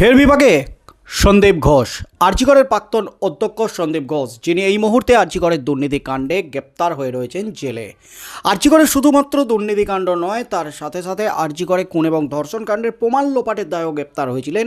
ফের বিভাগে সন্দীপ ঘোষ আর্জিকরের প্রাক্তন অধ্যক্ষ সন্দীপ ঘোষ, যিনি এই মুহূর্তে আর্জিকরের দুর্নীতি কাণ্ডে গ্রেপ্তার হয়ে রয়েছেন জেলে। আর্জিকরের শুধুমাত্র দুর্নীতিকাণ্ড নয়, তার সাথে সাথে আর্জিকরে খুন এবং ধর্ষণ কাণ্ডের প্রমাণ লোপাটের দায়েও গ্রেপ্তার হয়েছিলেন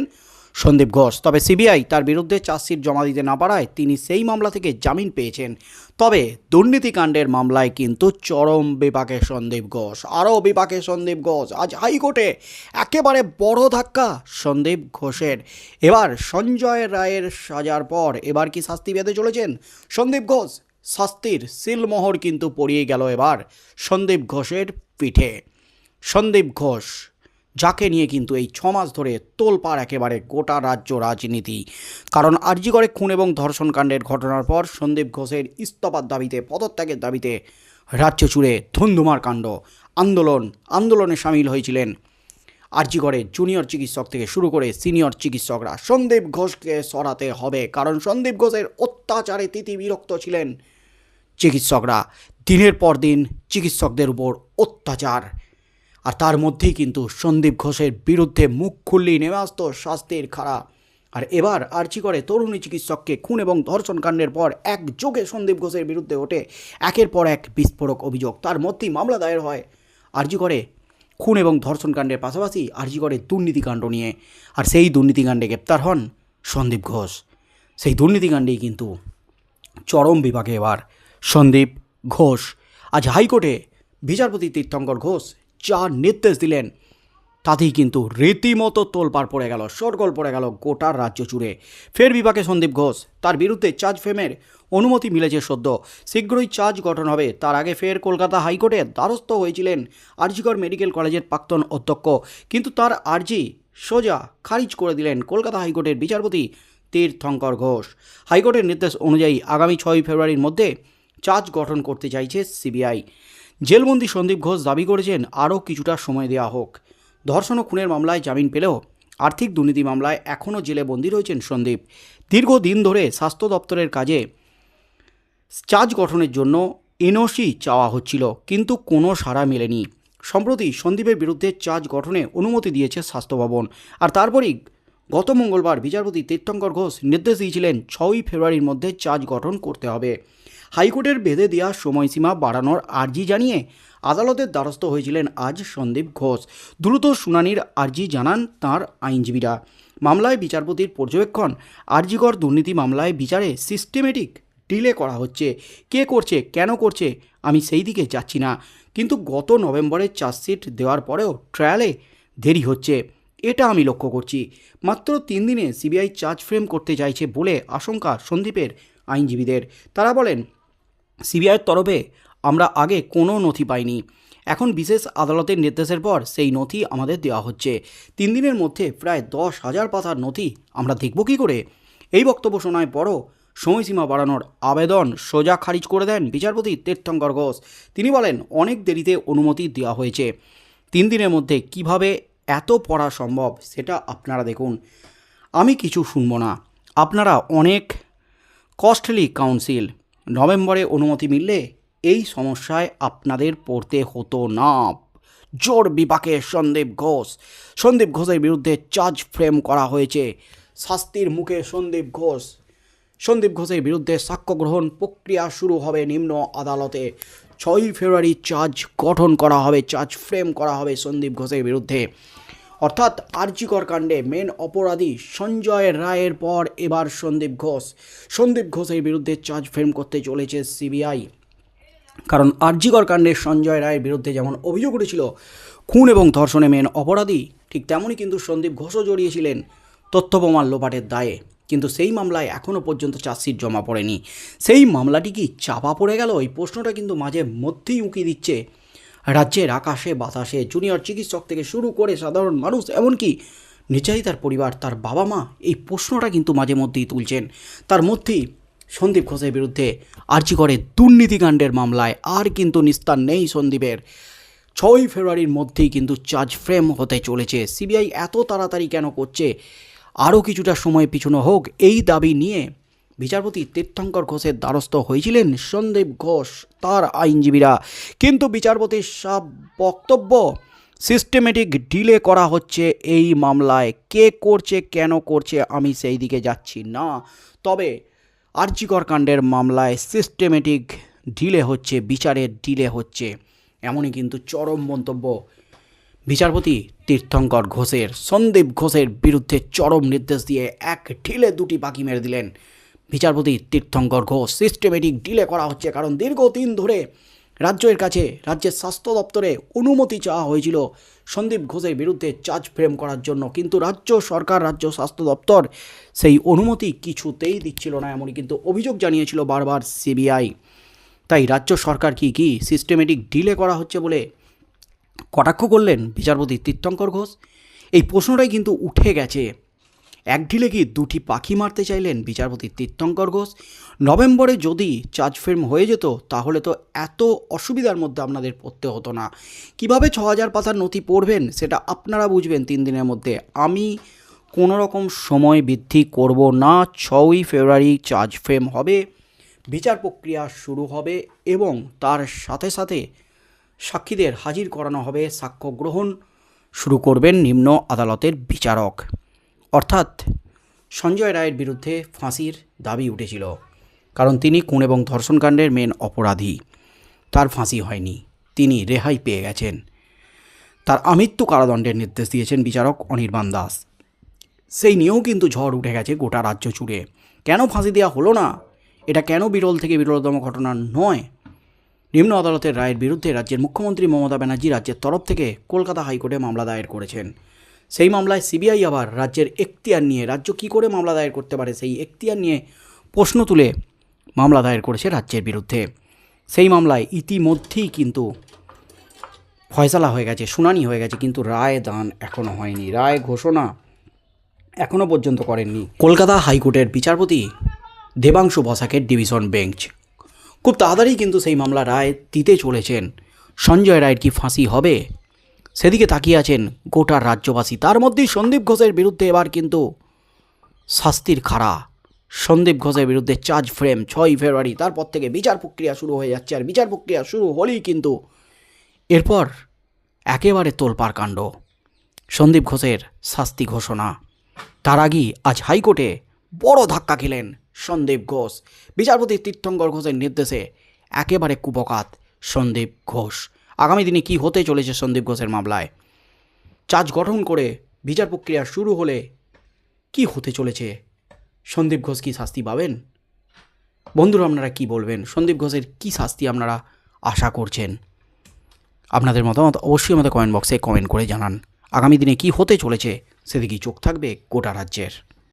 সন্দীপ ঘোষ। তবে সিবিআই তার বিরুদ্ধে চার্জশিট জমা দিতে না পারায় তিনি সেই মামলা থেকে জামিন পেয়েছেন। তবে দুর্নীতিকাণ্ডের মামলায় কিন্তু চরম বিপাকে সন্দীপ ঘোষ। আরও বিপাকে সন্দীপ ঘোষ। আজ হাইকোর্টে একেবারে বড় ধাক্কা সন্দীপ ঘোষের। এবার সঞ্জয় রায়ের সাজার পর এবার কি শাস্তি পেতে চলেছেন? সন্দীপ ঘোষ, শাস্তির সিলমোহর কিন্তু পড়িয়ে গেল এবার সন্দীপ ঘোষের পিঠে। সন্দীপ ঘোষ যাকে নিয়ে কিন্তু এই ছমাস ধরে তোলপাড় একেবারে গোটা রাজ্য রাজনীতি। কারণ আরজিগড়ে খুন এবং ধর্ষণ কাণ্ডের ঘটনার পর সন্দীপ ঘোষের ইস্তফার দাবিতে, পদত্যাগের দাবিতে রাজ্য জুড়ে ধুন্ধুমার কাণ্ড, আন্দোলন, আন্দোলনে সামিল হয়েছিলেন আরজিগড়ে জুনিয়র চিকিৎসক থেকে শুরু করে সিনিয়র চিকিৎসকরা। সন্দীপ ঘোষকে সরাতে হবে, কারণ সন্দীপ ঘোষের অত্যাচারে তিতি বিরক্ত ছিলেন চিকিৎসকরা। দিনের পর দিন চিকিৎসকদের উপর অত্যাচার। আর তার মধ্যেই কিন্তু সন্দীপ ঘোষের বিরুদ্ধে মুখ খুললেই নেমে আসতো শাস্তির খাড়া। আর এবার আর্চি করে তরুণী চিকিৎসককে খুন এবং ধর্ষণ কাণ্ডের পর একযোগে সন্দীপ ঘোষের বিরুদ্ধে ওঠে একের পর এক বিস্ফোরক অভিযোগ। তার মধ্যেই মামলা দায়ের হয় আরজি করে খুন এবং ধর্ষণ কাণ্ডের পাশাপাশি আরজি করে দুর্নীতিকাণ্ড নিয়ে। আর সেই দুর্নীতিকাণ্ডে গ্রেপ্তার হন সন্দীপ ঘোষ। সেই দুর্নীতিকাণ্ডেই কিন্তু চরম বিভাগে এবার সন্দীপ ঘোষ। আজ হাইকোর্টে বিচারপতি তীর্থঙ্কর ঘোষ যা নির্দেশ দিলেন। তাতেই কিন্তু রীতিমতো তোলপাড় পড়ে গেল শোরগোল পড়ে গেল গোটা রাজ্য জুড়ে। ফের বিভাগে সন্দীপ ঘোষ, তার বিরুদ্ধে চার্জ ফ্রেমের অনুমতি মিলেছে সদ্য। শীঘ্রই চার্জ গঠন হবে, তার আগে ফের কলকাতা হাইকোর্টে দ্বারস্থ হয়েছিলেন আরজিকর মেডিকেল কলেজের প্রাক্তন অধ্যক্ষ। কিন্তু তার আর্জি সোজা খারিজ করে দিলেন কলকাতা হাইকোর্টের বিচারপতি তীর্থঙ্কর ঘোষ। হাইকোর্টের নির্দেশ অনুযায়ী আগামী ছয় ফেব্রুয়ারির মধ্যে চার্জ গঠন করতে চাইছে সিবিআই। জেলবন্দি সন্দীপ ঘোষ দাবি করেছেন, আরও কিছুটা সময় দেওয়া হোক। ধর্ষণ ও খুনের মামলায় জামিন পেলেও আর্থিক দুর্নীতি মামলায় এখনও জেলে বন্দী রয়েছেন সন্দীপ। দীর্ঘদিন ধরে স্বাস্থ্য দপ্তরের কাজে চার্জ গঠনের জন্য এনওসি চাওয়া হচ্ছিল, কিন্তু কোনো সাড়া মেলেনি। সম্প্রতি সন্দীপের বিরুদ্ধে চার্জ গঠনে অনুমতি দিয়েছে স্বাস্থ্য ভবন। আর তারপরেই গত মঙ্গলবার বিচারপতি তীর্থঙ্কর ঘোষ নির্দেশ দিয়েছিলেন, ছয়ই ফেব্রুয়ারির মধ্যে চার্জ গঠন করতে হবে। হাইকোর্টের বেঁধে দেওয়া সময়সীমা বাড়ানোর আর্জি জানিয়ে আদালতের দ্বারস্থ হয়েছিলেন আজ সন্দীপ ঘোষ। দ্রুত শুনানির আর্জি জানান তাঁর আইনজীবীরা। মামলায় বিচারপতির পর্যবেক্ষণ, আরজিকর দুর্নীতি মামলায় বিচারে সিস্টেমেটিক ডিলে করা হচ্ছে। কে করছে, কেন করছে, আমি সেই দিকে যাচ্ছি না। কিন্তু গত নভেম্বরে চার্জশিট দেওয়ার পরেও ট্রায়ালে দেরি হচ্ছে। এটা আমি লক্ষ্য করছি। মাত্র তিন দিনে সিবিআই চার্জ ফ্রেম করতে চাইছে বলে আশঙ্কা সন্দীপের আইনজীবীদের। তারা বলেন সিবিআইয়ের তরফে আমরা আগে কোনো নথি পাইনি। এখন বিশেষ আদালতের নির্দেশের পর সেই নথি আমাদের দেওয়া হচ্ছে। তিন দিনের মধ্যে প্রায় দশ হাজার পাতার নথি আমরা দেখব কী করে? এই বক্তব্য শোনায় পরও সময়সীমা বাড়ানোর আবেদন সোজা খারিজ করে দেন বিচারপতি তীর্থঙ্কর ঘোষ। তিনি বলেন, অনেক দেরিতে অনুমতি দেওয়া হয়েছে। তিন দিনের মধ্যে কীভাবে এত পড়া সম্ভব সেটা আপনারা দেখুন। আমি কিছু শুনব না। আপনারা অনেক কস্টলি কাউন্সিল নভেম্বরে অনুমতি মিললে এই সমস্যায় আপনাদের পড়তে হতো না। জোর বিপাকে সন্দীপ ঘোষ। সন্দীপ ঘোষের বিরুদ্ধে চার্জ ফ্রেম করা হয়েছে। শাস্তির মুখে সন্দীপ ঘোষ। সন্দীপ ঘোষের বিরুদ্ধে সাক্ষ্য গ্রহণ প্রক্রিয়া শুরু হবে নিম্ন আদালতে। ছয়ই ফেব্রুয়ারি চার্জ গঠন করা হবে, চার্জ ফ্রেম করা হবে সন্দীপ ঘোষের বিরুদ্ধে। অর্থাৎ আর্জিকর কাণ্ডে মেন অপরাধী সঞ্জয় রায়ের পর এবার সন্দীপ ঘোষ। সন্দীপ ঘোষের বিরুদ্ধে চার্জ ফ্রেম করতে চলেছে সিবিআই। কারণ আরজিকর কাণ্ডে সঞ্জয় রায়ের বিরুদ্ধে যেমন অভিযোগ উঠেছিল, খুন এবং ধর্ষণে মেন অপরাধী, ঠিক তেমনই কিন্তু সন্দীপ ঘোষও জড়িয়েছিলেন তথ্য প্রমাণ লোপাটের দায়ে। কিন্তু সেই মামলায় এখনও পর্যন্ত চার্জশিট জমা পড়েনি। সেই মামলাটি কি চাপা পড়ে গেল? এই প্রশ্নটা কিন্তু মাঝে মধ্যেই উঁকি দিচ্ছে রাজ্যের আকাশে, বাতাসে জুনিয়র চিকিৎসক থেকে শুরু করে সাধারণ মানুষ, এমনকি তার পরিবার, তার বাবা মা এই প্রশ্নটা কিন্তু মাঝে মধ্যেই তুলছেন। তার মধ্যেই সন্দীপ ঘোষের বিরুদ্ধে আর্জি করে দুর্নীতিকাণ্ডের মামলায়, আর কিন্তু নিস্তার নেই সন্দীপের। ছয়ই ফেব্রুয়ারির মধ্যেই কিন্তু চার্জ ফ্রেম হতে চলেছে। সিবিআই এত তাড়াতাড়ি কেন করছে? আরও কিছুটা সময় পিছনো হোক, এই দাবি নিয়ে বিচারপতি তীর্থঙ্কর ঘোষের দ্বারস্থ হয়েছিলেন সন্দীপ ঘোষ, তার আইনজীবীরা। কিন্তু বিচারপতির সব বক্তব্য সিস্টেমেটিক ডিলে করা হচ্ছে এই মামলায়। কে করছে, কেন করছে, আমি সেই দিকে যাচ্ছি না। তবে আর্যিকর কাণ্ডের মামলায় সিস্টেমেটিক ডিলে হচ্ছে, বিচারের ডিলে হচ্ছে। এমনই কিন্তু চরম মন্তব্য বিচারপতি তীর্থঙ্কর ঘোষের। সন্দীপ ঘোষের বিরুদ্ধে চরম নির্দেশ দিয়ে এক ঢিলে দুটি পাখি মেরে দিলেন বিচারপতি তীর্থঙ্কর ঘোষ। সিস্টেমেটিক ডিলে করা হচ্ছে কারণ দীর্ঘদিন ধরে রাজ্যের কাছে রাজ্যের স্বাস্থ্য দপ্তরে অনুমতি চাওয়া হয়েছিল সন্দীপ ঘোষের বিরুদ্ধে চার্জ ফ্রেম করার জন্য। কিন্তু রাজ্য সরকার, রাজ্য স্বাস্থ্য দপ্তর সেই অনুমতি কিছুতেই দিচ্ছিল না এমনই কিন্তু অভিযোগ জানিয়েছিল বারবার সিবিআই তাই রাজ্য সরকার কি কি সিস্টেমেটিক ডিলে করা হচ্ছে বলে কটাক্ষ করলেন বিচারপতি তীর্থঙ্কর ঘোষ? এই প্রশ্নটাই কিন্তু উঠে গেছে। এক ঢিলে কি দুটি পাখি মারতে চাইলেন বিচারপতি তীর্থঙ্কর ঘোষ। নভেম্বরে যদি চার্জ ফিল্ম হয়ে যেত, তাহলে তো এত অসুবিধার মধ্যে আপনাদের পড়তে হতো না। কীভাবে ছ হাজার পাতার নথি পড়বেন, সেটা আপনারা বুঝবেন তিন দিনের মধ্যে। আমি কোনো রকম সময় বৃদ্ধি করব না। ছয়ই ফেব্রুয়ারি চার্জ ফ্রেম হবে, বিচার প্রক্রিয়া শুরু হবে এবং তার সাথে সাথে সাক্ষীদের হাজির করানো হবে সাক্ষ্য গ্রহণ। শুরু করবেন নিম্ন আদালতের বিচারক। অর্থাৎ সঞ্জয় রায়ের বিরুদ্ধে ফাঁসির দাবি উঠেছিল, কারণ তিনি খুন এবং ধর্ষণকাণ্ডের মেন অপরাধী। তার ফাঁসি হয়নি, তিনি রেহাই পেয়ে গেছেন। তার আমৃত্যু কারাদণ্ডের নির্দেশ দিয়েছেন বিচারক অনির্বাণ দাস। সেই নিয়েও কিন্তু ঝড় উঠে গেছে গোটা রাজ্য জুড়ে। কেন ফাঁসি দেওয়া হলো না? এটা কেন বিরল থেকে বিরলতম ঘটনা নয়? নিম্ন আদালতের রায়ের বিরুদ্ধে রাজ্যের মুখ্যমন্ত্রী মমতা ব্যানার্জি রাজ্যের তরফ থেকে কলকাতা হাইকোর্টে মামলা দায়ের করেছেন। সেই মামলায় সিবিআই আবার রাজ্যের এখতিয়ার নিয়ে, রাজ্য কী করে মামলা দায়ের করতে পারে সেই এখতিয়ার নিয়ে প্রশ্ন তুলে মামলা দায়ের করেছে রাজ্যের বিরুদ্ধে। সেই মামলায় ইতিমধ্যেই কিন্তু ফয়সালা হয়ে গেছে, শুনানি হয়ে গেছে, কিন্তু রায় দান এখনও হয়নি। রায় ঘোষণা এখনও পর্যন্ত করেননি। কলকাতা হাইকোর্টের বিচারপতি দেবাংশু বসাকের ডিভিশন বেঞ্চ। খুব তাড়াতাড়ি কিন্তু সেই মামলা রায় দিতে চলেছেন। সঞ্জয় রায়ের কি ফাঁসি হবে? সেদিকে তাকিয়ে আছেন গোটা রাজ্যবাসী। তার মধ্যেই সন্দীপ ঘোষের বিরুদ্ধে এবার কিন্তু শাস্তির খাড়া। সন্দীপ ঘোষের বিরুদ্ধে চার্জ ফ্রেম ছয়ই ফেব্রুয়ারি, তারপর থেকে বিচার প্রক্রিয়া শুরু হয়ে যাচ্ছে আর বিচার প্রক্রিয়া শুরু হলেই কিন্তু এরপর একেবারে তোলপাড় কাণ্ড। সন্দীপ ঘোষের শাস্তি ঘোষণা। তার আগেই আজ হাইকোর্টে বড় ধাক্কা খেলেন সন্দীপ ঘোষ। বিচারপতি তীর্থঙ্কর ঘোষের নির্দেশে একেবারে কুপকাত সন্দীপ ঘোষ। আগামী দিনে কি হতে চলেছে সন্দীপ ঘোষের মামলায়? চার্জ গঠন করে বিচার প্রক্রিয়া শুরু হলে কি হতে চলেছে? সন্দীপ ঘোষ কি শাস্তি পাবেন? বন্ধুরা, আপনারা কি বলবেন? সন্দীপ ঘোষের কি শাস্তি আপনারা আশা করছেন? আপনাদের মতামত অবশ্যই আমাদের কমেন্ট বক্সে কমেন্ট করে জানান। আগামী দিনে কি হতে চলেছে? সেদিকেই চোখ থাকবে গোটা রাজ্যের।